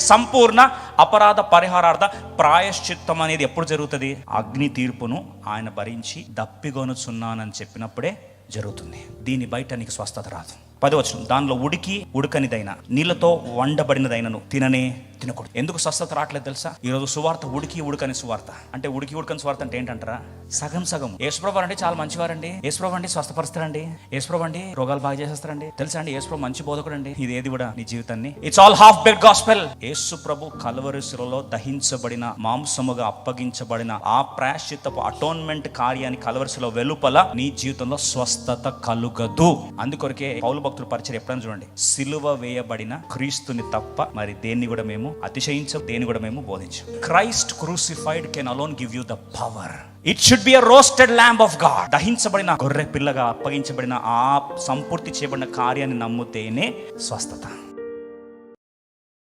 సంపూర్ణ అపరాధ పరిహారార్థ ప్రాయశ్చిత్తం అనేది ఎప్పుడు జరుగుతుంది? అగ్ని తీర్పును ఆయన భరించి దప్పిగొనుచున్నానని చెప్పినప్పుడే జరుగుతుంది. దీని బయట నీకు స్వస్థత రాదు. పదవచనం దానిలో ఉడికి ఉడకనిదైన నీళ్ళతో వండబడినదైనను తిననే తినకూడదు. ఎందుకు స్వస్థత రావట్లేదు తెలుసా? ఈరోజు సువార్త ఉడికి ఉడకని సువార్త. అంటే ఉడికి ఉడకని సువార్త అంటే ఏంటంటారా? సగం సగం. యేసుప్రభు అంటే చాలా మంచివారండి. యేసుప్రభు అండి స్వస్థపరుస్తారండి. యేసుప్రభు అండి రోగాలు బాగా చేసేస్తారండి. తెలుసా అండి? యేసుప్రభు మంచి బోధకుడు అండి ఇది ఏది కూడా నీ జీవితాన్ని. It's all half bed gospel Yesu ప్రభు దహించబడిన మాంసముగా అప్పగించబడిన ఆ ప్రాశ్చిత్తపు అటోన్మెంట్ కార్యాన్ని కలవరిశిలో వెలుపల నీ జీవితంలో స్వస్థత కలుగదు. అందుకొరకే పౌలు భక్తులు పరిచయం ఎప్పుడైనా చూడండి. సిలువ వేయబడిన క్రీస్తుని తప్ప మరి దేన్ని కూడా మేము అతిశయించం దేని కూడా మేము బోధించం Christ crucified can alone give you the power it should be a roasted lamb of God దహించబడిన గొర్రె పిల్లగా అప్పగించబడిన ఆ సంపూర్తి చేయబడిన కార్యాన్ని నమ్ముతేనే స్వస్థత.